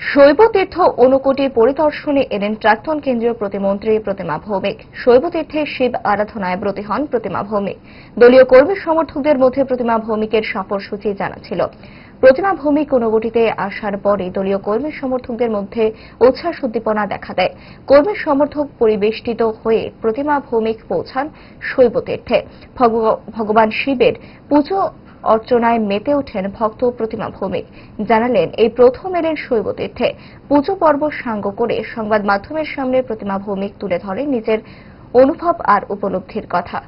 শৈব তীর্থ অনুকূটি পরিদর্শনে এলেন প্রাক্তন কেন্দ্রীয় প্রতিমন্ত্রী প্রতিমা ভৌমিক। শৈব তীর্থে শিব আরাধনায় ব্রতী হন প্রতিমা ভৌমিক। দলীয় কর্মী সমর্থকদের মধ্যে প্রতিমা ভৌমিকের সফরসূচি জানা ছিল প্রতিমা ভৌমিক অনুগুটিতে আসার পরে দলীয় কর্মী সমর্থকদের মধ্যে উচ্ছ্বাস উদ্দীপনা দেখা দেয়। কর্মী সমর্থক পরিবেষ্টিত হয়ে প্রতিমা ভৌমিক পৌঁছান শৈবতীর্থে ভগবান শিবের পুজো অর্চনায় মেতে ওঠেন ভক্ত প্রতিমা ভৌমিক। জানালেন, এই প্রথম এলেন শৈব তীর্থে। পুজো পর্ব সাঙ্গ করে সংবাদ মাধ্যমের সামনে প্রতিমা ভৌমিক তুলে ধরেন নিজের অনুভব আর উপলব্ধির কথা।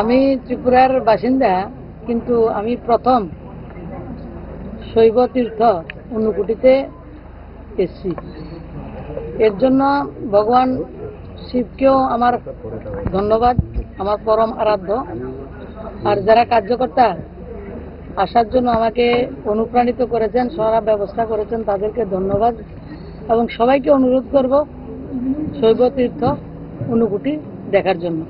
আমি ত্রিপুরার বাসিন্দা, কিন্তু আমি প্রথম শৈব তীর্থ অনুকুটিতে এসছি। এর জন্য ভগবান শিবকেও আমার ধন্যবাদ, আমার পরম আরাধ্য। আর যারা কার্যকর্তা আসার জন্য আমাকে অনুপ্রাণিত করেছেন, সারা ব্যবস্থা করেছেন, তাদেরকে ধন্যবাদ। এবং সবাইকে অনুরোধ করব শৈব তীর্থ অনুকুটি দেখার জন্য।